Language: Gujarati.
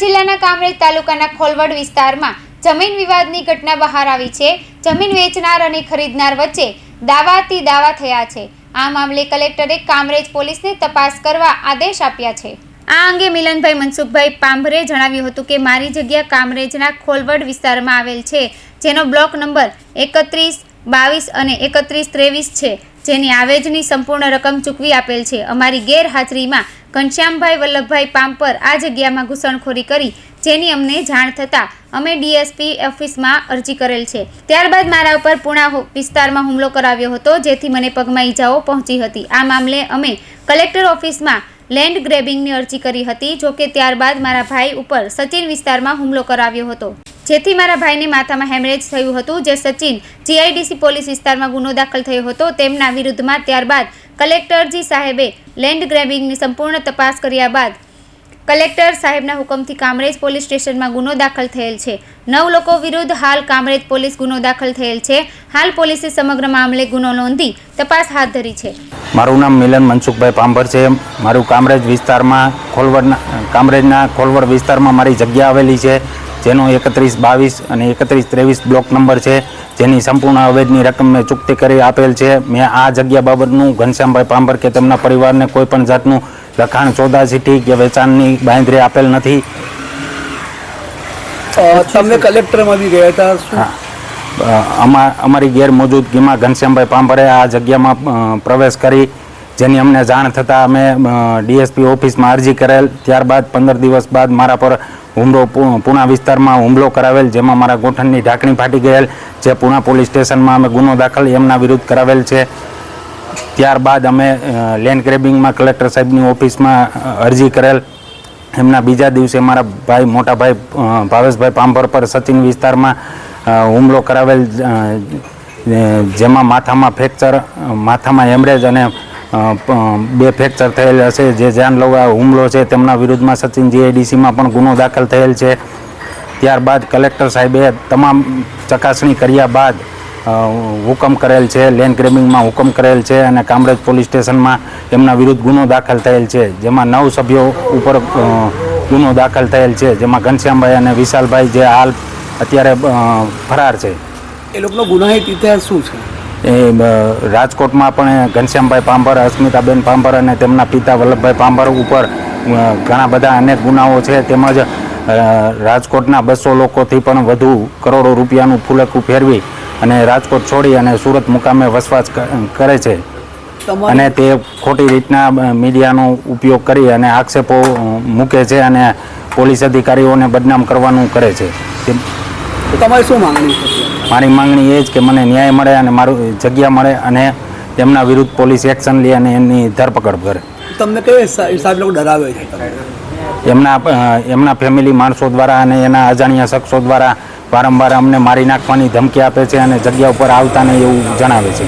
જિલ્લાના કામરેજ તાલુકાના ખોલવડ વિસ્તારમાં જમીન વિવાદની ઘટના બહાર આવી છે. જમીન વેચનાર અને ખરીદનાર વચ્ચે દાવાથી દાવા થયા છે. આ મામલે કલેક્ટરે કામરેજ પોલીસને તપાસ કરવા આદેશ આપ્યા છે. આ અંગે મિલનભાઈ મનસુખભાઈ પાંભરે જણાવ્યું હતું કે મારી જગ્યા કામરેજના ખોલવડ વિસ્તારમાં આવેલ છે, જેનો બ્લોક નંબર એકત્રીસ, બાવીસ અને એકત્રીસ ત્રેવીસ છે. જેની આવેજની સંપૂર્ણ રકમ ચૂકવી આપેલ છે. અમારી ગેરહાજરીમાં ઘનશ્યામભાઈ વલ્લભભાઈ પાંપર આ જગ્યામાં ઘૂસણખોરી કરી, જેની અમને જાણ થતાં અમે ડીએસપી ઓફિસમાં અરજી કરેલ છે. ત્યારબાદ મારા ઉપર પુણા વિસ્તારમાં હુમલો કરાવ્યો હતો, જેથી મને પગમાં ઈજાઓ પહોંચી હતી. આ મામલે અમે કલેક્ટર ઓફિસમાં લેન્ડ ગ્રેબિંગની અરજી કરી હતી, જોકે ત્યારબાદ મારા ભાઈ ઉપર સચિન વિસ્તારમાં હુમલો કરાવ્યો હતો. જેથી મારા ભાઈની માથામાં હેમરેજ થયું હતું. જે સચિન જીઆઈડીસી પોલીસ વિસ્તારમાં ગુનો દાખલ થયો હતો. તેમના વિરુદ્ધમાં ત્યારબાદ કલેક્ટરજી સાહેબે લેન્ડ ગ્રેબિંગની સંપૂર્ણ તપાસ કર્યા બાદ કલેક્ટર સાહેબના હુકમથી કામરેજ પોલીસ સ્ટેશનમાં ગુનો દાખલ થયેલ છે. નવ લોકો વિરુદ્ધ હાલ કામરેજ પોલીસ ગુનો દાખલ થયેલ છે. હાલ પોલીસે સમગ્ર મામલે ગુનો નોંધી તપાસ હાથ ધરી છે. મારું નામ મિલન મનસુખભાઈ પાંભર છે. મારું કામરેજ વિસ્તારમાં ખોલવડના કામરેજના ખોલવડ વિસ્તારમાં મારી જગ્યા આવેલી છે. જેનો એકત્રીસ બાવીસ અને એકત્રીસ ત્રેવીસ બ્લોક નંબર છે જેની સંપૂર્ણ અવેજની રકમ મેં ચૂકતી કરી આપેલ છે. મેં આ જગ્યા બાબતનું ઘનશ્યામભાઈ પાંભર કે તેમના પરિવારને કોઈ પણ જાતનું લખાણ ચોદા ચીઠી કે વેચાણની બાંધરી આપેલ નથી. તમે કલેક્ટરમાં બી ગયા હતા શું? અમારી ગેરમોજૂદગીમાં ઘનશ્યામભાઈ પાંભરે આ જગ્યામાં પ્રવેશ કરી જેની અમને જાણ થતાં અમે ડીએસપી ઓફિસમાં અરજી કરેલ. ત્યારબાદ પંદર દિવસ બાદ મારા પર હુમલો પુણા વિસ્તારમાં હુમલો કરાવેલ, જેમાં મારા ગોઠણની ઢાંકણી ફાટી ગયેલ, જે પુણા પોલીસ સ્ટેશનમાં અમે ગુનો દાખલ એમના વિરુદ્ધ કરાવેલ છે. ત્યારબાદ અમે લેન્ડ ગ્રેબિંગમાં કલેક્ટર સાહેબની ઓફિસમાં અરજી કરેલ. એમના બીજા દિવસે મારા ભાઈ, મોટા ભાઈ ભાવેશભાઈ પાંભર પર સચિન વિસ્તારમાં હુમલો કરાવેલ જેમાં માથામાં ફ્રેક્ચર માથામાં હેમરેજ અને બે ફ્રેક્ચર થયેલ હશે જે જાનલેવા હુમલો છે, તેમના વિરુદ્ધમાં સચિન જીઆઈડીસીમાં પણ ગુનો દાખલ થયેલ છે. ત્યારબાદ કલેક્ટર સાહેબે તમામ ચકાસણી કર્યા બાદ હુકમ કરેલ છે, લેન્ડ ગ્રેબિંગમાં હુકમ કરેલ છે અને કામરેજ પોલીસ સ્ટેશનમાં એમના વિરુદ્ધ ગુનો દાખલ થયેલ છે. જેમાં નવ સભ્યો ઉપર ગુનો દાખલ થયેલ છે. જેમાં ઘનશ્યામભાઈ અને વિશાલભાઈ જે હાલ અત્યારે ફરાર છે. એ લોકોનો ગુનાહિત ઇતિહાસ શું છે? એ રાજકોટમાં પણ ઘનશ્યામભાઈ પાંભર અસ્મિતાબેન પાંભર અને તેમના પિતા વલ્લભભાઈ પાંભર ઉપર ઘણા બધા અનેક ગુનાઓ છે. તેમજ રાજકોટના બસો લોકોથી પણ વધુ કરોડો રૂપિયાનું ફૂલકું ફેરવી અને રાજકોટ છોડી અને સુરત મુકામે વસવાટ કરે છે. અને તે ખોટી રીતના મીડિયાનો ઉપયોગ કરી અને આક્ષેપો મૂકે છે અને પોલીસ અધિકારીઓને બદનામ કરવાનું કરે છે. તમારી શું માંગણી છે? મારી માંગણી એ જ કે મને ન્યાય મળે અને મારું જગ્યા મળે અને તેમના વિરુદ્ધ પોલીસ એક્શન લે અને એમની ધરપકડ કરે. તમને કઈ લોકો ડરાવે છે એમના એમના ફેમિલી માણસો દ્વારા અને એના અજાણ્યા શખ્સો દ્વારા વારંવાર અમને મારી નાખવાની ધમકી આપે છે અને જગ્યા ઉપર આવતા નહીં એવું જણાવે છે.